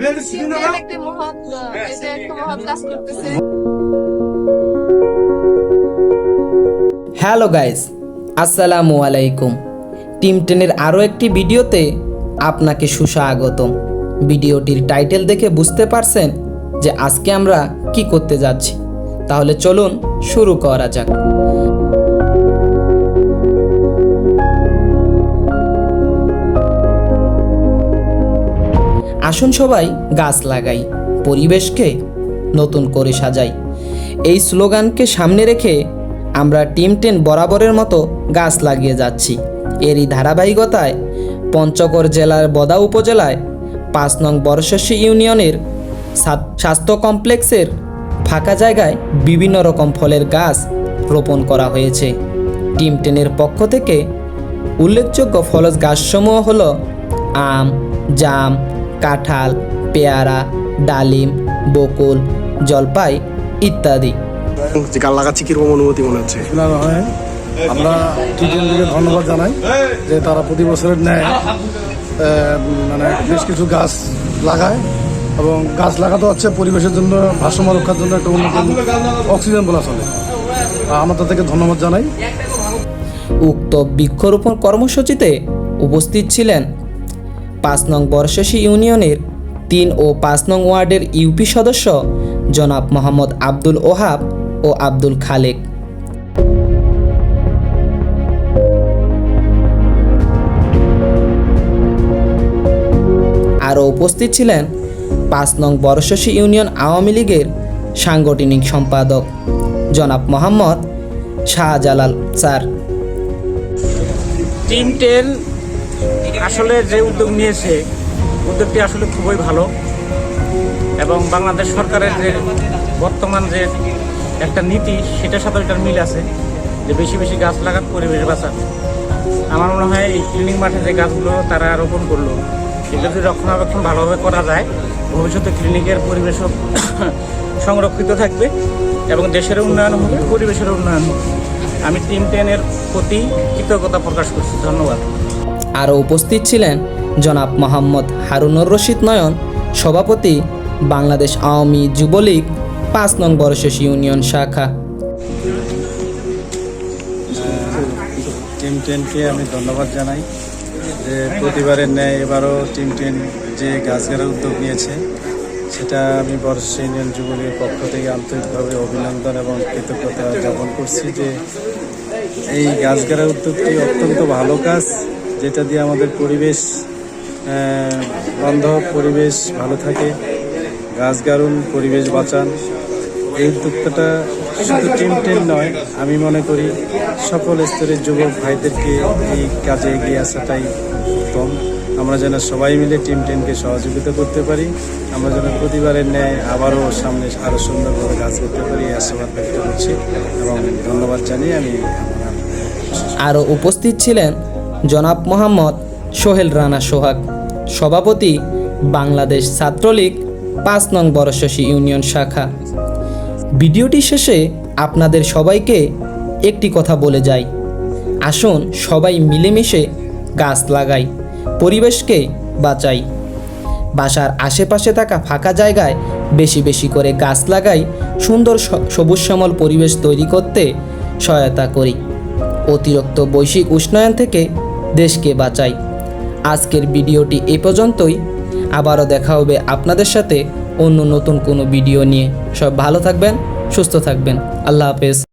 এটা একটা মহৎ এটা একটা মহৎ কাজ করতেছে হ্যালো গাইস আসসালামু আলাইকুম টিম টেনের আরও একটি ভিডিওতে আপনাকে সুস্বাগতম। ভিডিওটির টাইটেল দেখে বুঝতে পারছেন যে আজকে আমরা কি করতে যাচ্ছি। তাহলে চলুন শুরু করা যাক। আসুন সবাই গাছ লাগাই, পরিবেশকে নতুন করে সাজাই। এই স্লোগানকে সামনে রেখে আমরা টিম টেন বরাবরের মতো গাছ লাগিয়ে যাচ্ছি। এরই ধারাবাহিকতায় পঞ্চগড় জেলার বদা উপজেলায় পাঁচ নং বরশস্যী ইউনিয়নের স্বাস্থ্য কমপ্লেক্সের ফাঁকা জায়গায় বিভিন্ন রকম ফলের গাছ রোপণ করা হয়েছে। টিম টেনের পক্ষ থেকে উল্লেখযোগ্য ফলজ গাছসমূহ হলো আম, জাম কাঁঠাল পেয়ারা ডালিম বকুল জলপাই ইত্যাদি। গান লাগাচ্ছি কীরকম অনুমতি মনে হচ্ছে? হয়। আমরা টিটিএনডিকে ধন্যবাদ জানাই যে তারা প্রতি বছরের ন্যায় মানে বেশ কিছু গাছ লাগায় এবং গাছ লাগাতে হচ্ছে পরিবেশের জন্য ভারসাম্য রক্ষার জন্য একটা অন্যতম অক্সিজেন বলা চলে। আমরা তাদেরকে ধন্যবাদ জানাই। উক্ত বৃক্ষরোপণ কর্মসূচিতে উপস্থিত ছিলেন পাঁচ নং বর্ষসী ইউনিয়নের তিন ও পাঁচ নং ওয়ার্ডের ইউপি সদস্য জনাব মোহাম্মদ আব্দুল ওহাব ও আব্দুল খালেক। আরও উপস্থিত ছিলেন পাঁচ নং বর্ষসী ইউনিয়ন আওয়ামী লীগের সাংগঠনিক সম্পাদক জনাব Mohammad Shahjalal sir. Team ten আসলে যে উদ্যোগ নিয়েছে, উদ্যোগটি আসলে খুবই ভালো এবং বাংলাদেশ সরকারের যে বর্তমান যে একটা নীতি, সেটার সাথে এটার মিল আছে যে বেশি বেশি গাছ লাগান পরিবেশ বাঁচান আমার মনে হয় এই ক্লিনিং মাঠে যে গাছগুলো তারা রোপণ করল এগুলো যদি রক্ষণাবেক্ষণ ভালোভাবে করা যায়, ভবিষ্যতে ক্লিনিকের পরিবেশও সংরক্ষিত থাকবে এবং দেশের উন্নয়ন হবে পরিবেশের উন্নয়ন হবে আমি টিম টেনের প্রতি কৃতজ্ঞতা প্রকাশ করছি। ধন্যবাদ। আরও উপস্থিত ছিলেন জনাব মোহাম্মদ হারুনুর রশিদ নয়ন, সভাপতি বাংলাদেশ আওয়ামী যুবলীগ, পাঁচ নং বরশেষ ইউনিয়ন শাখা। টিম টেনকে আমি ধন্যবাদ জানাই যে প্রতিবারের ন্যায় এবারও টিম টেন যে গাছ গাড়ার উদ্যোগ নিয়েছে, সেটা আমি বর্ষ ইউনিয়ন যুবলীগের পক্ষ থেকে আন্তরিকভাবে অভিনন্দন এবং কৃতজ্ঞতা জ্ঞাপন করছি যে এই গাছ গাড়ার উদ্যোগটি অত্যন্ত ভালো কাজ। যেটা দিয়ে আমাদের পরিবেশ বান্ধব পরিবেশ ভালো থাকে, গাছ গাড়ুন পরিবেশ বাঁচান। এই উদ্যোক্তাটা শুধু টিম টেন নয়, আমি মনে করি সকল স্তরের যুবক ভাইদেরকে এই কাজে এগিয়ে আসাটাই উত্তম। আমরা যেন সবাই মিলে টিম টেনকে সহযোগিতা করতে পারি, আমরা যেন প্রতিবারের ন্যায় আবারও সামনে আরও সুন্দরভাবে কাজ করতে পারি, এই আশাবাদ ব্যক্ত করছি এবং ধন্যবাদ জানিয়ে আমি আরও উপস্থিত ছিলেন জনাব মোহাম্মদ সোহেল রানা সোহাগ। সভাপতি, বাংলাদেশ ছাত্রলীগ, পাঁচ নং বরশসী ইউনিয়ন শাখা। ভিডিওটি শেষে আপনাদের সবাইকে একটি কথা বলে যাই। আসুন সবাই মিলেমিশে গাছ লাগাই, পরিবেশকে বাঁচাই। বাসার আশেপাশে থাকা ফাঁকা জায়গায় বেশি বেশি করে গাছ লাগাই, সুন্দর সবুজ শ্যামল পরিবেশ তৈরি করতে সহায়তা করি। অতিরিক্ত বৈশ্বিক উষ্ণায়ন থেকে দেশকে বাঁচাই। আজকের ভিডিওটি এ পর্যন্তই। আবারও দেখা হবে আপনাদের সাথে অন্য নতুন কোনো ভিডিও নিয়ে। সব ভালো থাকবেন, সুস্থ থাকবেন। আল্লাহ হাফেজ।